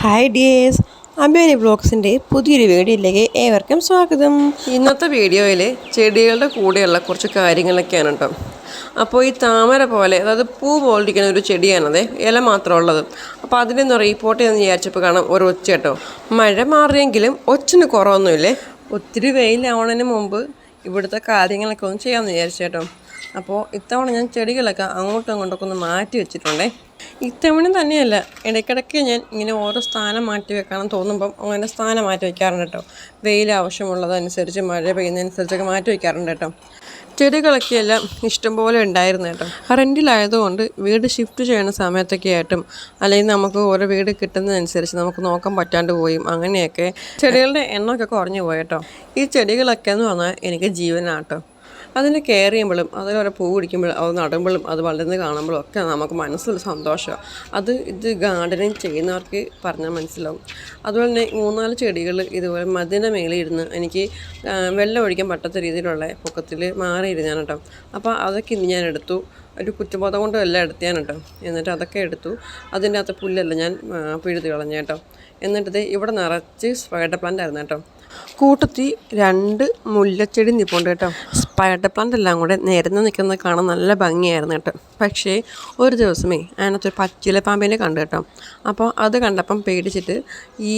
Hi dears അബേരി ബ്ലോഗ്സിന്റെ പുതിയൊരു വീഡിയോയിലേക്ക് ഏവർക്കും സ്വാഗതം. ഇന്നത്തെ വീഡിയോയിൽ ചെടികളുടെ കൂടെയുള്ള കുറച്ച് കാര്യങ്ങളൊക്കെയാണ് കേട്ടോ അപ്പോൾ ഈ താമര പോലെ അതായത് പൂ പോലിരിക്കുന്ന ഒരു ചെടിയാണത് ഇല മാത്രമുള്ളത് അപ്പോൾ അതിനൊന്ന് റീപ്പോർട്ട് ചെയ്യുന്ന വിചാരിച്ചപ്പോൾ കാണാം ഒരു ഒച്ച കേട്ടോ. മഴ മാറിയെങ്കിലും ഒച്ചിന് കുറവൊന്നുമില്ലേ? ഒത്തിരി വെയിലാവണതിന് മുമ്പ് ഇവിടുത്തെ കാര്യങ്ങളൊക്കെ ഒന്ന് ചെയ്യാമെന്ന് വിചാരിച്ചു കേട്ടോ അപ്പോൾ ഇത്തവണ ഞാൻ ചെടികളൊക്കെ അങ്ങോട്ടും ഇങ്ങോട്ടൊക്കെ ഒന്ന് മാറ്റി വെച്ചിട്ടുണ്ടേ. ഇത്തവണ തന്നെയല്ല. ഇടയ്ക്കിടയ്ക്ക് ഞാൻ ഇങ്ങനെ ഓരോ സ്ഥാനം മാറ്റി വെക്കണം തോന്നുമ്പം അങ്ങനെ സ്ഥാനം മാറ്റി വയ്ക്കാറുണ്ട് കേട്ടോ. വെയിൽ ആവശ്യമുള്ളതനുസരിച്ച് മഴ പെയ്യുന്നതനുസരിച്ചൊക്കെ മാറ്റി വയ്ക്കാറുണ്ട് കേട്ടോ. ചെടികളൊക്കെ എല്ലാം ഇഷ്ടംപോലെ ഉണ്ടായിരുന്നു കേട്ടോ. റെന്റിലായതുകൊണ്ട് വീട് ഷിഫ്റ്റ് ചെയ്യുന്ന സമയത്തൊക്കെ ആയിട്ടും അല്ലെങ്കിൽ നമുക്ക് ഓരോ വീട് കിട്ടുന്നതനുസരിച്ച് നമുക്ക് നോക്കാൻ പറ്റാണ്ട് പോയും. അങ്ങനെയൊക്കെ ചെടികളുടെ എണ്ണമൊക്കെ കുറഞ്ഞു പോയി കേട്ടോ. ഈ ചെടികളൊക്കെ എന്ന് പറഞ്ഞാൽ എനിക്ക് ജീവനാട്ടോ അതിനെ കെയർ ചെയ്യുമ്പോഴും അതിലോരോ പൂ പിടിക്കുമ്പോഴും അത് നടുമ്പോഴും അത് വളർന്ന് കാണുമ്പോഴും ഒക്കെ നമുക്ക് മനസ്സിൽ സന്തോഷമാണ് അത് ഇത് ഗാർഡനിങ് ചെയ്യുന്നവർക്ക് പറഞ്ഞാൽ മനസ്സിലാവും. അതുപോലെ തന്നെ മൂന്നാൽ ചെടികൾ ഇതുപോലെ മതിന്റെ മേളിൽ ഇരുന്ന് എനിക്ക് വെള്ളം ഒഴിക്കാൻ പറ്റാത്ത രീതിയിലുള്ള പൊക്കത്തിൽ മാറിയിരുന്നാണ് കേട്ടോ. അപ്പോൾ അതൊക്കെ ഇന്ന് ഞാൻ എടുത്തു. ഒരു കുറ്റബോധം കൊണ്ടും എല്ലാം എടുത്താൻ കേട്ടോ. എന്നിട്ട് അതൊക്കെ എടുത്തു. അതിന്റെ അകത്ത് പുല്ലെല്ലാം ഞാൻ പിഴുതി കളഞ്ഞു കേട്ടോ. എന്നിട്ടത് ഇവിടെ നിറച്ച് സ്പൈഡർ പ്ലാന്റ് ആയിരുന്നു കേട്ടോ. കൂട്ടത്തി രണ്ട് മുല്ലച്ചെടി നിൽപ്പുണ്ട് കേട്ടോ. സ്പൈഡർ പ്ലാന്റ് എല്ലാം കൂടെ നിരന്ന് നിൽക്കുന്നത് കാണാൻ നല്ല ഭംഗിയായിരുന്നു കേട്ടോ. പക്ഷേ ഒരു ദിവസമേ അതിനകത്തൊരു പച്ചില പാമ്പിനെ കണ്ടു കേട്ടോ. അപ്പോൾ അത് കണ്ടപ്പം പേടിച്ചിട്ട് ഈ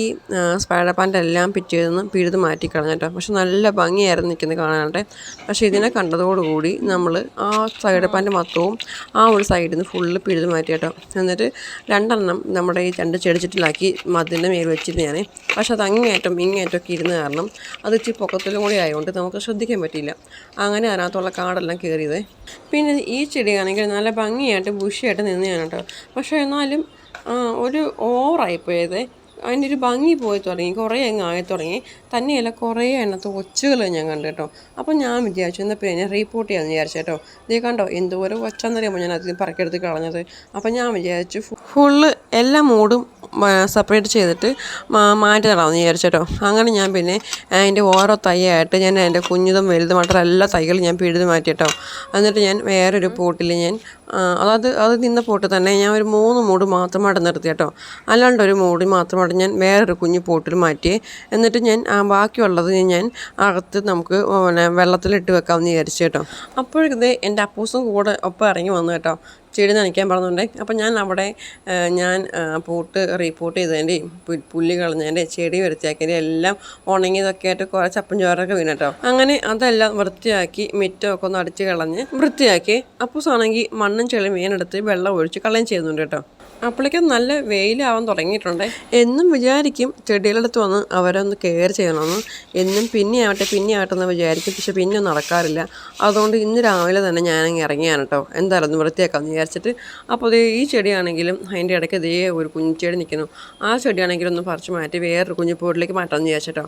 സ്പൈഡർ പ്ലാന്റ് എല്ലാം പിറ്റേന്ന് പിഴുത് മാറ്റിക്കളഞ്ഞു കേട്ടോ. പക്ഷെ നല്ല ഭംഗിയായിരുന്നു നിൽക്കുന്നത് കാണാനായിട്ട്. പക്ഷേ ഇതിനെ കണ്ടതോടുകൂടി നമ്മൾ ആ സ്പൈഡർ പ്ലാന്റ് മൊത്തവും ആ ഒരു സൈഡിൽ നിന്ന് ഫുള്ള് പിഴുത് മാറ്റി കേട്ടോ. എന്നിട്ട് രണ്ടെണ്ണം നമ്മുടെ ഈ രണ്ട് ചെടിച്ചിട്ടിലാക്കി മതിന്റെ മേൽ വെച്ചിട്ട് ഞാൻ പക്ഷെ അത് അങ്ങേയറ്റം ഒക്കെ ഇരുന്ന് കാരണം അത് ഇച്ചിരി പൊക്കത്തിലും കൂടി ആയതുകൊണ്ട് നമുക്ക് ശ്രദ്ധിക്കാൻ പറ്റിയില്ല. അങ്ങനെ അതിനകത്തുള്ള കാടെല്ലാം കയറിയത്. പിന്നെ ഈ ചെടിയാണെങ്കിൽ നല്ല ഭംഗിയായിട്ട് ബുഷിയായിട്ട് നിന്നെയാണ് കേട്ടോ. പക്ഷേ എന്നാലും ഒരു ഓവറായിപ്പോയത് അതിന്റെ ഒരു ഭംഗി പോയി തുടങ്ങി കുറേ അങ്ങ് ആയി തുടങ്ങി. തന്നെയല്ല കുറേ എണ്ണത്ത് ഒച്ചുകൾ ഞാൻ കണ്ടു കേട്ടോ. അപ്പോൾ ഞാൻ വിചാരിച്ചു എന്നാൽ പിന്നെ റീപ്പോർട്ട് ചെയ്യാമെന്ന് വിചാരിച്ചു കേട്ടോ. ഇതേ കണ്ടോ എന്തോരം ഒച്ചെന്നറിയുമ്പോൾ ഞാൻ അതിൽ പറക്കെടുത്ത് കളഞ്ഞത്. അപ്പോൾ ഞാൻ വിചാരിച്ചു ഫുള്ള് എല്ലാ മൂടും സെപ്പറേറ്റ് ചെയ്തിട്ട് മാറ്റി നടാമെന്ന് വിചാരിച്ചു കേട്ടോ. അങ്ങനെ ഞാൻ പിന്നെ അതിന്റെ ഓരോ തൈയായിട്ട് ഞാൻ അതിന്റെ കുഞ്ഞുതും വലുതുമായിട്ടുള്ള എല്ലാ തൈകളും ഞാൻ പിഴുത് മാറ്റി കേട്ടോ. എന്നിട്ട് ഞാൻ വേറൊരു പോട്ടിൽ ഞാൻ അതായത് അത് നിന്ന പോട്ട് തന്നെ ഞാൻ ഒരു മൂന്ന് മൂട് മാത്രമായിട്ട് നിർത്തി കേട്ടോ. അല്ലാണ്ട് ഒരു മൂടി മാത്രമായിട്ട് ഞാൻ വേറൊരു കുഞ്ഞു പോട്ടിൽ മാറ്റി. എന്നിട്ട് ഞാൻ ആ ബാക്കിയുള്ളത് ഞാൻ അകത്ത് നമുക്ക് പിന്നെ വെള്ളത്തിലിട്ട് വെക്കാമെന്ന് വിചാരിച്ചു കേട്ടോ. അപ്പോഴത് എന്റെ അപ്പൂസും കൂടെ ഒപ്പം ഇറങ്ങി വന്നു കേട്ടോ. ചെടി നനയ്ക്കാൻ പറഞ്ഞുകൊണ്ട്. അപ്പം ഞാൻ അവിടെ ഞാൻ പോട്ട് റീപ്പോർട്ട് ചെയ്തതിന്റെയും പുല്ലി കളഞ്ഞതിന്റെ ചെടി വൃത്തിയാക്കിയതിന്റെ എല്ലാം ഉണങ്ങിയതൊക്കെ ആയിട്ട് കുറേ ചപ്പൻ ചോറൊക്കെ കേട്ടോ. അങ്ങനെ അതെല്ലാം വൃത്തിയാക്കി മിറ്റമൊക്കെ ഒന്ന് അടിച്ച് കളഞ്ഞ് വൃത്തിയാക്കി. അപ്പൂസാണെങ്കിൽ മണ്ണും ചെളിയും മീനെടുത്ത് വെള്ളം ഒഴിച്ച് കളയും ചെയ്യുന്നുണ്ട് കേട്ടോ. അപ്പോഴേക്കും നല്ല വെയിലാവാൻ തുടങ്ങിയിട്ടുണ്ട്. എന്നും വിചാരിക്കും ചെടികളടുത്ത് വന്ന് അവരൊന്ന് കെയർ ചെയ്യണമെന്ന്. എന്നും പിന്നെ ആവട്ടെ പിന്നെ ആവട്ടെ എന്ന് വിചാരിക്കും. പക്ഷെ പിന്നെ നടക്കാറില്ല. അതുകൊണ്ട് ഇന്ന് രാവിലെ തന്നെ ഞാനങ്ങ് ഇറങ്ങിയാണ് കേട്ടോ എന്തായാലും വൃത്തിയാക്കാം വൃത്തിയാക്കാമെന്ന് വിചാരിച്ചിട്ട്. അപ്പോൾ ഇതേ ഈ ചെടിയാണെങ്കിലും അതിന്റെ ഇടയ്ക്ക് ഇതേ ഒരു കുഞ്ഞു ചെടി നിൽക്കുന്നു. ആ ചെടിയാണെങ്കിലും ഒന്ന് പറിച്ച് മാറ്റി വേറൊരു കുഞ്ഞു പോട്ടിലേക്ക് മാറ്റാമെന്ന് വിചാരിച്ചിട്ടോ.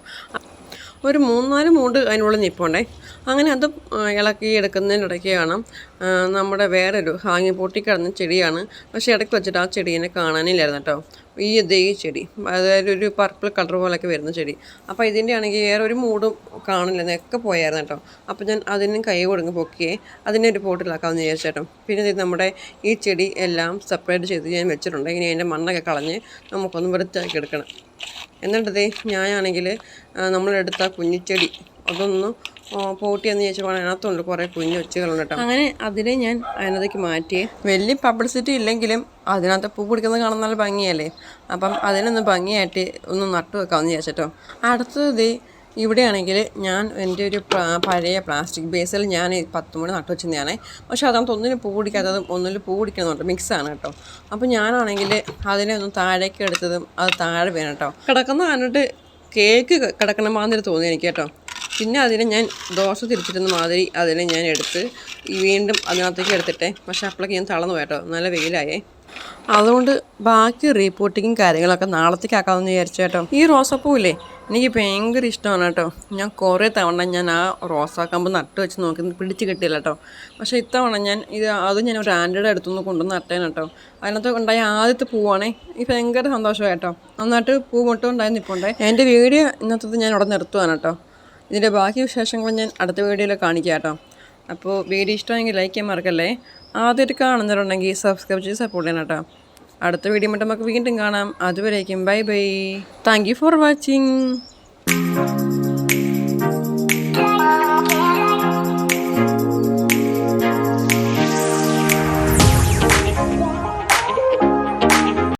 ഒരു മൂന്നാൽ മൂണ്ട് അതിനുള്ളിൽ നിൽപ്പുണ്ടേ അങ്ങനെ അത് ഇളക്കി എടുക്കുന്നതിനിടയ്ക്ക് കാണാം. ആ, നമ്മുടെ വേറൊരു ഹാങ്ങി പൊട്ടിക്കിടന്ന ചെടിയാണ്. പക്ഷേ ഇടയ്ക്ക് വെച്ചിട്ട് ആ ചെടീനെ കാണാനില്ലായിരുന്നു കേട്ടോ. ഈ ഇതേ ചെടി അതായത് ഒരു പർപ്പിൾ കളർ പോലെയൊക്കെ വരുന്ന ചെടി. അപ്പോൾ ഇതിന്റെ ആണെങ്കിൽ വേറെ ഒരു മൂടും കാണില്ല ഒക്കെ പോയായിരുന്നു കേട്ടോ. അപ്പോൾ ഞാൻ അതിനും കൈ കൊടുങ്ങി പൊക്കിയേ അതിനെ ഒരു പോട്ടിലാക്കാമെന്ന് വിചാരിച്ചു കേട്ടോ. പിന്നെ ഇത് നമ്മുടെ ഈ ചെടി എല്ലാം സെപ്പറേറ്റ് ചെയ്ത് ഞാൻ വെച്ചിട്ടുണ്ട്. ഇനി അതിന്റെ മണ്ണൊക്കെ കളഞ്ഞ് നമുക്കൊന്ന് വൃത്തിയാക്കി എടുക്കണം. എന്നിട്ടതേ ഞാനാണെങ്കിൽ നമ്മളെടുത്ത കുഞ്ഞിച്ചെടി അതൊന്ന് പോട്ടിയെന്ന് ചോദിച്ചപ്പോൾ അതിനകത്തുണ്ട് കുറേ കുഞ്ഞു ഒച്ചുകളുണ്ട് കേട്ടോ. അങ്ങനെ അതിനെ ഞാൻ അതിനകത്തേക്ക് മാറ്റി. വലിയ പബ്ലിസിറ്റി ഇല്ലെങ്കിലും അതിനകത്ത് പൂ പിടിക്കുന്നത് കാണുന്ന നല്ല ഭംഗിയല്ലേ? അപ്പം അതിനൊന്ന് ഭംഗിയായിട്ട് ഒന്ന് നട്ടു വെക്കാമെന്ന് വിചാരിച്ചിട്ടോ അടുത്തത് ഇവിടെയാണെങ്കിൽ ഞാൻ എന്റെ ഒരു പഴയ പ്ലാസ്റ്റിക് ബേസിൽ ഞാൻ പത്ത് മണി നട്ടു വെച്ചിരുന്നതാണേ. പക്ഷേ അതിനകത്ത് ഒന്നിനും പൂ പിടിക്കാത്തതും ഒന്നിൽ പൂ പിടിക്കണമെന്നുണ്ട് മിക്സാണ് കേട്ടോ. അപ്പോൾ ഞാനാണെങ്കിൽ അതിനെ ഒന്ന് താഴേക്ക് എടുത്തതും അത് താഴെ വേണം കേട്ടോ. കിടക്കുന്ന കണ്ടിട്ട് കേക്ക് കിടക്കണ മാതിരി തോന്നി എനിക്ക് കേട്ടോ. പിന്നെ അതിനെ ഞാൻ ദോശ തിരിച്ചിരുന്ന മാതിരി അതിനെ ഞാൻ എടുത്ത് വീണ്ടും അതിനകത്തേക്ക് എടുത്തിട്ടെ. പക്ഷേ അപ്പോഴേക്ക് ഞാൻ തളർന്നു കേട്ടോ. നല്ല വെയിലായേ. അതുകൊണ്ട് ബാക്കി റിപ്പോർട്ടിങ്ങും കാര്യങ്ങളൊക്കെ നാളത്തേക്ക് ആക്കാമെന്ന് വിചാരിച്ചു കേട്ടോ. ഈ റോസാപ്പൂ ഇല്ലേ എനിക്ക് ഭയങ്കര ഇഷ്ടമാണ് കേട്ടോ. ഞാൻ കുറേ തവണ ഞാൻ ആ റോസാക്കമ്പ് നട്ട് വെച്ച് നോക്കി പിടിച്ച് കിട്ടിയില്ല കേട്ടോ. പക്ഷേ ഇത്തവണ ഞാൻ ഇത് അത് ഞാൻ ഒരു ആൻഡ്രോയിഡ് അടുത്തുനിന്ന് കൊണ്ടുവന്ന് നട്ടേനെ കേട്ടോ. അതിനകത്ത് ഉണ്ടായ ആദ്യത്തെ പൂവാണേ ഈ ഭയങ്കര സന്തോഷമായി കേട്ടോ. നന്നായിട്ട് പൂ മുട്ടും ഉണ്ടായി എന്റെ വീഡിയോ ഇന്നത്തെ ഞാൻ ഇവിടെ നിർത്തുവാണ് കേട്ടോ. ഇതിന്റെ ബാക്കി വിശേഷങ്ങൾ ഞാൻ അടുത്ത വീഡിയോയിൽ കാണിക്കാം കേട്ടോ. അപ്പോൾ വീഡിയോ ഇഷ്ടമെങ്കിൽ ലൈക്ക് ചെയ്യാൻ മറക്കല്ലേ? ആദ്യമായിട്ട് കാണുന്നവരുണ്ടെങ്കിൽ സബ്സ്ക്രൈബ് ചെയ്ത് സപ്പോർട്ട് ചെയ്യണം കേട്ടോ. അടുത്ത വീഡിയോ മറ്റും നമുക്ക് വീണ്ടും കാണാം. അതുവരേക്കും bye bye thank you for watching